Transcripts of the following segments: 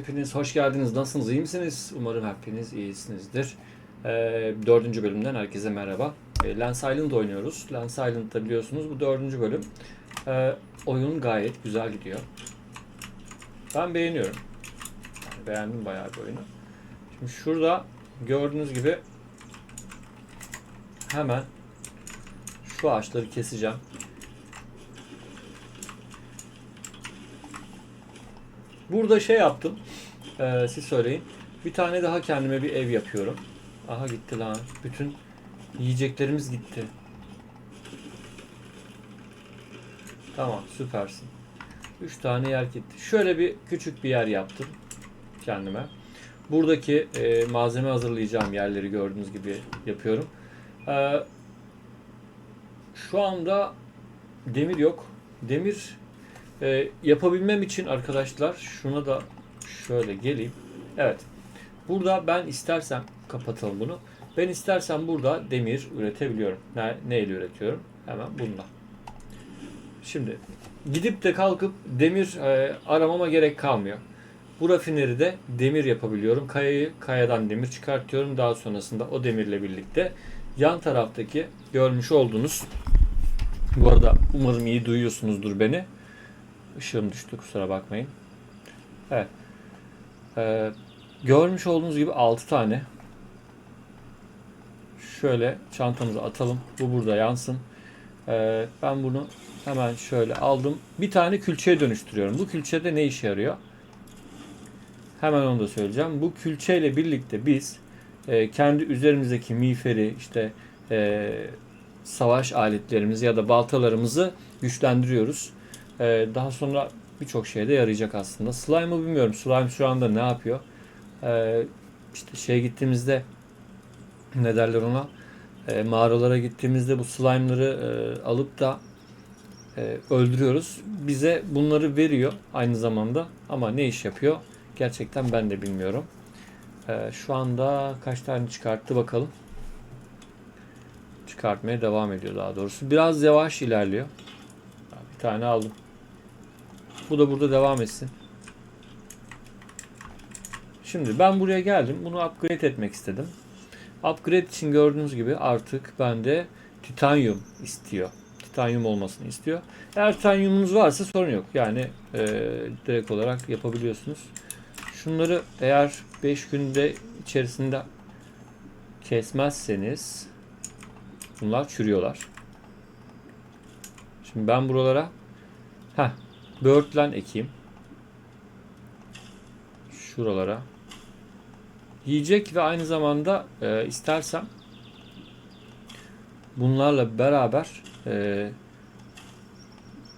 Hepiniz hoş geldiniz. Nasılsınız? İyi misiniz? Umarım hepiniz iyisinizdir. Ee, dördüncü bölümden herkese merhaba. Ee, Lens Island oynuyoruz. Lens Island'da biliyorsunuz bu dördüncü bölüm. Ee, oyun gayet güzel gidiyor. Ben beğeniyorum. Yani beğendim bayağı bir oyunu. Şimdi şurada gördüğünüz gibi hemen şu ağaçları keseceğim. Burada şey yaptım. Ee, siz söyleyin. Bir tane daha kendime bir ev yapıyorum. Aha gitti lan. Bütün yiyeceklerimiz gitti. Tamam süpersin. 3 tane yer gitti. Şöyle bir küçük bir yer yaptım kendime. Buradaki e, malzeme hazırlayacağım yerleri gördüğünüz gibi yapıyorum. Ee, şu anda demir yok. Demir e, yapabilmem için arkadaşlar şuna da şöyle geleyim. Evet. Burada ben istersem kapatalım bunu. Ben istersem burada demir üretebiliyorum. Ne, neyle üretiyorum? Hemen bununla. Şimdi gidip de kalkıp demir e, aramama gerek kalmıyor. Bu rafineride demir yapabiliyorum. Kayayı kayadan demir çıkartıyorum. Daha sonrasında o demirle birlikte yan taraftaki görmüş olduğunuz bu arada umarım iyi duyuyorsunuzdur beni. Işığım düştü kusura bakmayın. Evet. Ee, görmüş olduğunuz gibi 6 tane. Şöyle çantamıza atalım. Bu burada yansın. Ee, ben bunu hemen şöyle aldım. Bir tane külçeye dönüştürüyorum. Bu külçede ne işe yarıyor? Hemen onu da söyleyeceğim. Bu külçeyle birlikte biz e, kendi üzerimizdeki miğferi işte e, savaş aletlerimizi ya da baltalarımızı güçlendiriyoruz. Ee, daha sonra birçok şeyde yarayacak aslında. Slime'ı bilmiyorum. Slime şu anda ne yapıyor? Ee, işte şeye gittiğimizde ne derler ona? Ee, mağaralara gittiğimizde bu slime'ları e, alıp da e, öldürüyoruz. Bize bunları veriyor aynı zamanda. Ama ne iş yapıyor? Gerçekten ben de bilmiyorum. Ee, şu anda kaç tane çıkarttı bakalım. Çıkartmaya devam ediyor daha doğrusu. Biraz yavaş ilerliyor. Bir tane aldım. Bu da burada devam etsin. Şimdi ben buraya geldim. Bunu upgrade etmek istedim. Upgrade için gördüğünüz gibi artık bende titanyum istiyor. Titanyum olmasını istiyor. Eğer titanyumunuz varsa sorun yok. Yani e, direkt olarak yapabiliyorsunuz. Şunları eğer 5 günde içerisinde kesmezseniz bunlar çürüyorlar. Şimdi ben buralara heh, Birdland ekeyim. Şuralara. Yiyecek ve aynı zamanda e, istersem bunlarla beraber e,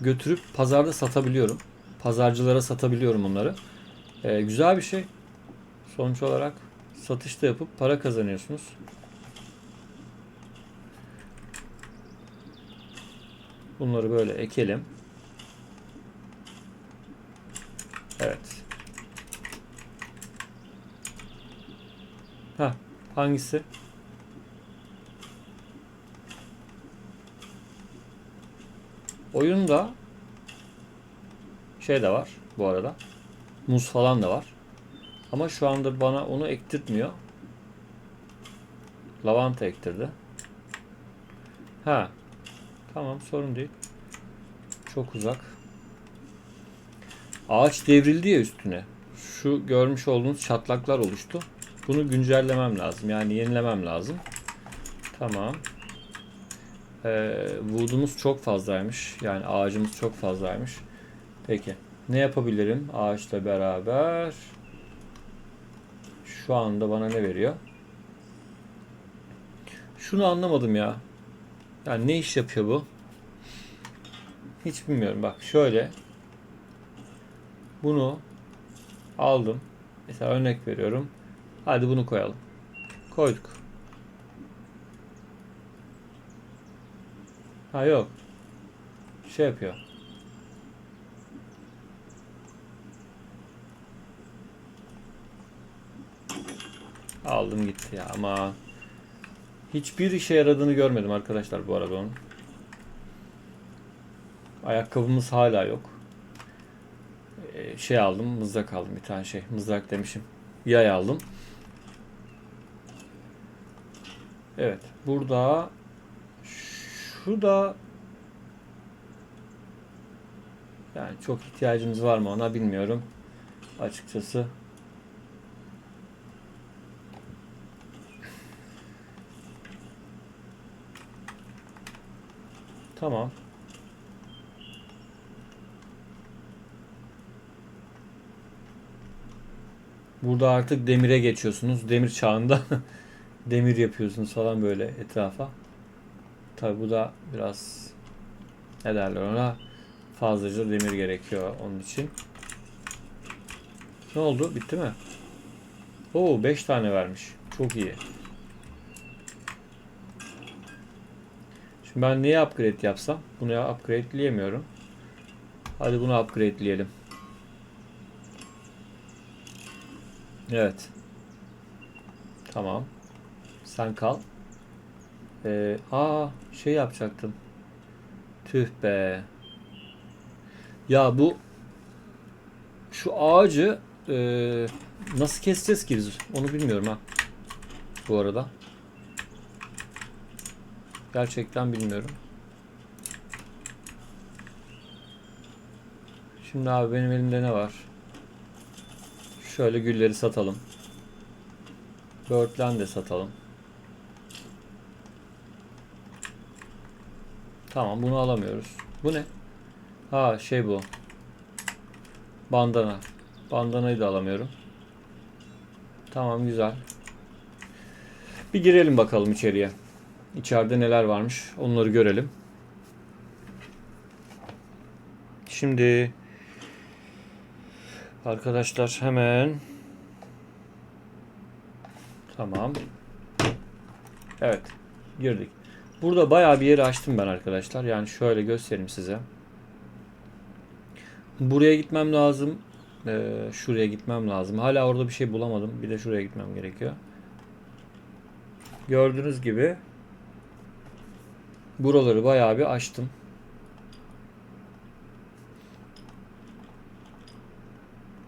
götürüp pazarda satabiliyorum. Pazarcılara satabiliyorum onları. E, güzel bir şey. Sonuç olarak satışta yapıp para kazanıyorsunuz. Bunları böyle ekelim. Evet. Ha, hangisi? Oyunda şey de var bu arada. Muz falan da var. Ama şu anda bana onu ektirtmiyor. Lavanta ektirdi. Ha. Tamam sorun değil. Çok uzak. Ağaç devrildi ya üstüne. Şu görmüş olduğunuz çatlaklar oluştu. Bunu güncellemem lazım. Yani yenilemem lazım. Tamam. Ee, wood'umuz çok fazlaymış. Yani ağacımız çok fazlaymış. Peki. Ne yapabilirim ağaçla beraber? Şu anda bana ne veriyor? Şunu anlamadım ya. Yani ne iş yapıyor bu? Hiç bilmiyorum. Bak şöyle bunu aldım. Mesela örnek veriyorum. Hadi bunu koyalım. Koyduk. Ha yok. Şey yapıyor. Aldım gitti ya ama hiçbir işe yaradığını görmedim arkadaşlar bu arada onun. Ayakkabımız hala yok. Ee, şey aldım. Mızrak aldım bir tane şey. Mızrak demişim. Yay aldım. Evet. Burada şurada yani çok ihtiyacımız var mı ona bilmiyorum. Açıkçası. Tamam. Burada artık demire geçiyorsunuz. Demir çağında demir yapıyorsunuz falan böyle etrafa. Tabi bu da biraz ne derler ona fazlaca demir gerekiyor onun için. Ne oldu? Bitti mi? Oo 5 tane vermiş. Çok iyi. Şimdi ben neye upgrade yapsam? Bunu upgradeleyemiyorum. Hadi bunu upgradeleyelim. Evet. Tamam. Sen kal. Ee, aa şey yapacaktım. Tüh be. Ya bu şu ağacı e, nasıl keseceğiz ki biz? Onu bilmiyorum ha. Bu arada. Gerçekten bilmiyorum. Şimdi abi benim elimde ne var? Şöyle gülleri satalım. Birdland de satalım. Tamam bunu alamıyoruz. Bu ne? Ha şey bu. Bandana. Bandanayı da alamıyorum. Tamam güzel. Bir girelim bakalım içeriye. İçeride neler varmış onları görelim. Şimdi arkadaşlar hemen Tamam. Evet. Girdik. Burada bayağı bir yeri açtım ben arkadaşlar. Yani şöyle göstereyim size. Buraya gitmem lazım. Ee, şuraya gitmem lazım. Hala orada bir şey bulamadım. Bir de şuraya gitmem gerekiyor. Gördüğünüz gibi buraları bayağı bir açtım.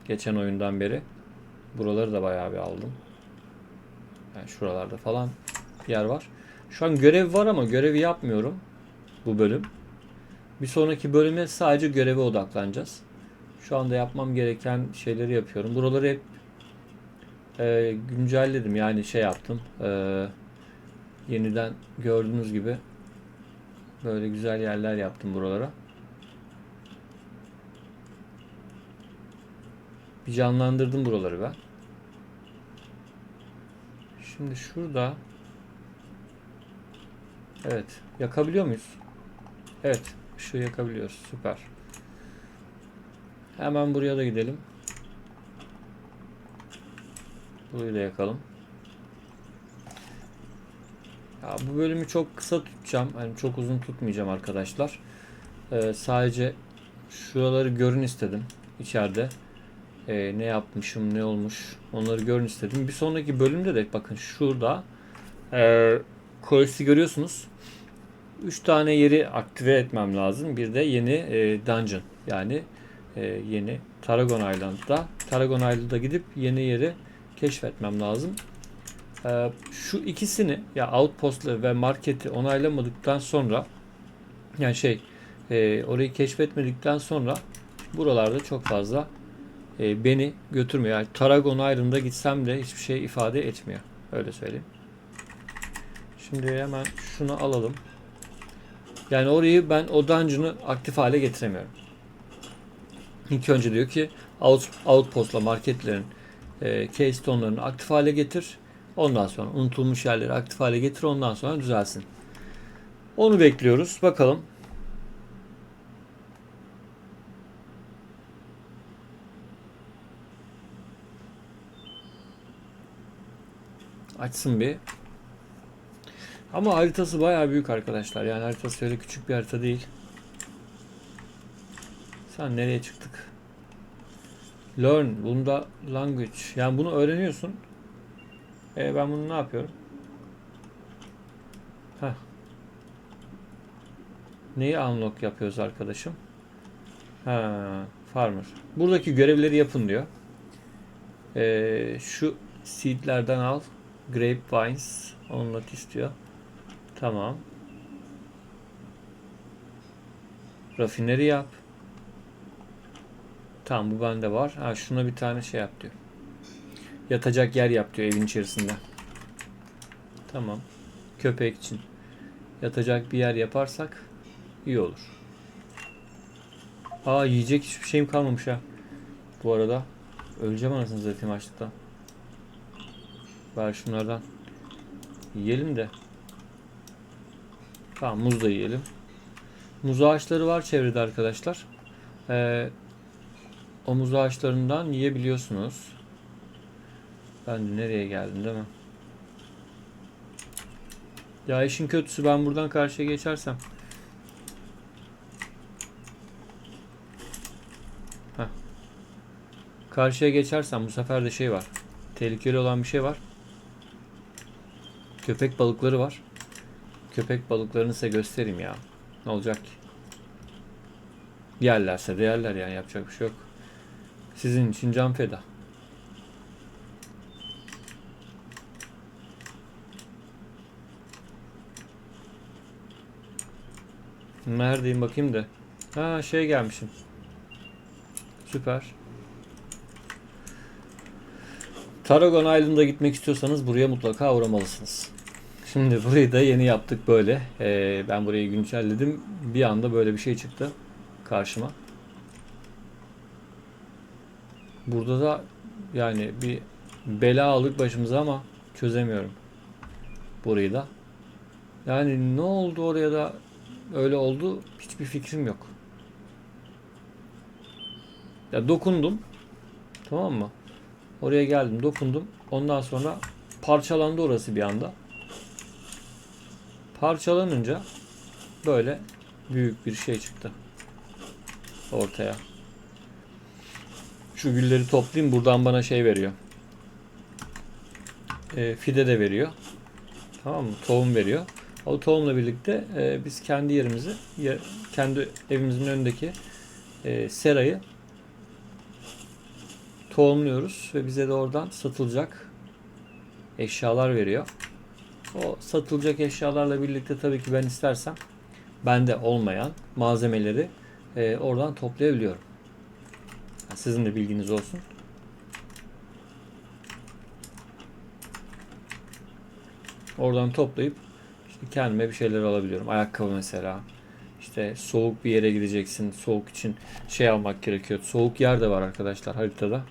Geçen oyundan beri. Buraları da bayağı bir aldım. Yani şuralarda falan yer var. Şu an görev var ama görevi yapmıyorum bu bölüm. Bir sonraki bölüme sadece göreve odaklanacağız. Şu anda yapmam gereken şeyleri yapıyorum. Buraları hep e, güncelledim. Yani şey yaptım. E, yeniden gördüğünüz gibi böyle güzel yerler yaptım buralara. Bir canlandırdım buraları ben. Şimdi şurada Evet. Yakabiliyor muyuz? Evet. Işığı yakabiliyoruz. Süper. Hemen buraya da gidelim. Burayı da yakalım. Ya bu bölümü çok kısa tutacağım. Yani çok uzun tutmayacağım arkadaşlar. Ee, sadece şuraları görün istedim. içeride. Ee, ne yapmışım, ne olmuş onları görün istedim. Bir sonraki bölümde de bakın şurada e, quest'i görüyorsunuz. 3 tane yeri aktive etmem lazım. Bir de yeni e, dungeon yani e, yeni Tarragon Island'da Tarragon Island'a gidip yeni yeri keşfetmem lazım. E, şu ikisini ya outpost'ları ve marketi onaylamadıktan sonra yani şey e, orayı keşfetmedikten sonra buralarda çok fazla e, beni götürmüyor. Yani Tarragon Island'a gitsem de hiçbir şey ifade etmiyor. Öyle söyleyeyim. Şimdi hemen şunu alalım. Yani orayı ben o dungeon'ı aktif hale getiremiyorum. İlk önce diyor ki out, outpost'la marketlerin e, keystone'larını aktif hale getir. Ondan sonra unutulmuş yerleri aktif hale getir. Ondan sonra düzelsin. Onu bekliyoruz. Bakalım. Açsın bir. Ama haritası bayağı büyük arkadaşlar. Yani haritası öyle küçük bir harita değil. Sen nereye çıktık? Learn. Bunda language. Yani bunu öğreniyorsun. E ben bunu ne yapıyorum? Heh. Neyi unlock yapıyoruz arkadaşım? Ha, Farmer. Buradaki görevleri yapın diyor. Ee, şu seedlerden al. Grapevines. Onlat istiyor. Tamam. Rafineri yap. Tamam bu bende var. Ha şuna bir tane şey yap diyor. Yatacak yer yap diyor evin içerisinde. Tamam. Köpek için. Yatacak bir yer yaparsak iyi olur. Aa yiyecek hiçbir şeyim kalmamış ha. Bu arada öleceğim anasını satayım açlıktan. Ver şunlardan. Yiyelim de. Tamam muz da yiyelim. Muz ağaçları var çevrede arkadaşlar. Ee, o muz ağaçlarından yiyebiliyorsunuz. Ben de nereye geldim değil mi? Ya işin kötüsü ben buradan karşıya geçersem. Heh. Karşıya geçersem bu sefer de şey var. Tehlikeli olan bir şey var. Köpek balıkları var. Köpek balıklarını size göstereyim ya. Ne olacak ki? Yerlerse de yerler yani yapacak bir şey yok. Sizin için can feda. Neredeyim bakayım da. Ha şey gelmişim. Süper. Tarragon Island'a gitmek istiyorsanız buraya mutlaka uğramalısınız. Şimdi burayı da yeni yaptık böyle. Ee, ben burayı güncelledim. Bir anda böyle bir şey çıktı karşıma. Burada da yani bir bela aldık başımıza ama çözemiyorum. Burayı da. Yani ne oldu oraya da öyle oldu hiçbir fikrim yok. Ya dokundum. Tamam mı? Oraya geldim, dokundum. Ondan sonra parçalandı orası bir anda. Parçalanınca böyle büyük bir şey çıktı ortaya. Şu gülleri toplayayım. Buradan bana şey veriyor. E, fide de veriyor. Tamam mı? Tohum veriyor. O tohumla birlikte e, biz kendi yerimizi, yer, kendi evimizin önündeki e, serayı tohumluyoruz ve bize de oradan satılacak eşyalar veriyor. O satılacak eşyalarla birlikte tabii ki ben istersem bende olmayan malzemeleri e, oradan toplayabiliyorum. Sizin de bilginiz olsun. Oradan toplayıp işte kendime bir şeyler alabiliyorum. Ayakkabı mesela. İşte soğuk bir yere gideceksin. Soğuk için şey almak gerekiyor. Soğuk yer de var arkadaşlar haritada.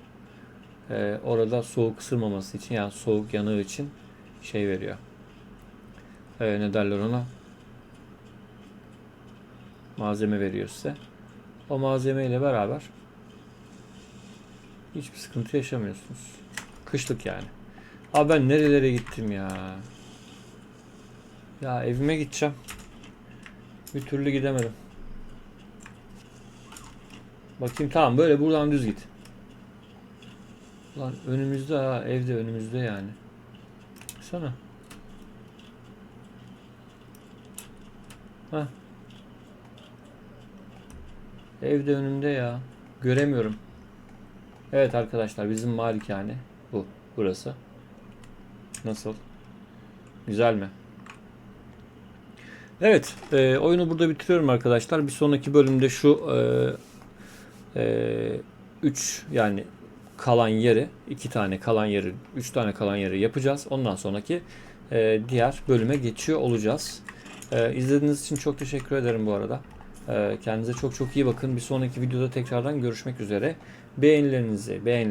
Ee, orada soğuk ısırmaması için yani soğuk yanığı için şey veriyor. Ee, ne derler ona? Malzeme veriyor size. O malzeme ile beraber hiçbir sıkıntı yaşamıyorsunuz. Kışlık yani. Abi ben nerelere gittim ya? Ya evime gideceğim. Bir türlü gidemedim. Bakayım tamam böyle buradan düz git. Lan önümüzde ha evde önümüzde yani. Baksana. Ha. Evde önümde ya. Göremiyorum. Evet arkadaşlar bizim malikane bu. Burası. Nasıl? Güzel mi? Evet. E, oyunu burada bitiriyorum arkadaşlar. Bir sonraki bölümde şu 3 e, e, üç, yani kalan yeri, iki tane kalan yeri, üç tane kalan yeri yapacağız. Ondan sonraki e, diğer bölüme geçiyor olacağız. E, izlediğiniz için çok teşekkür ederim bu arada. E, kendinize çok çok iyi bakın. Bir sonraki videoda tekrardan görüşmek üzere. Beğenilerinizi, beğen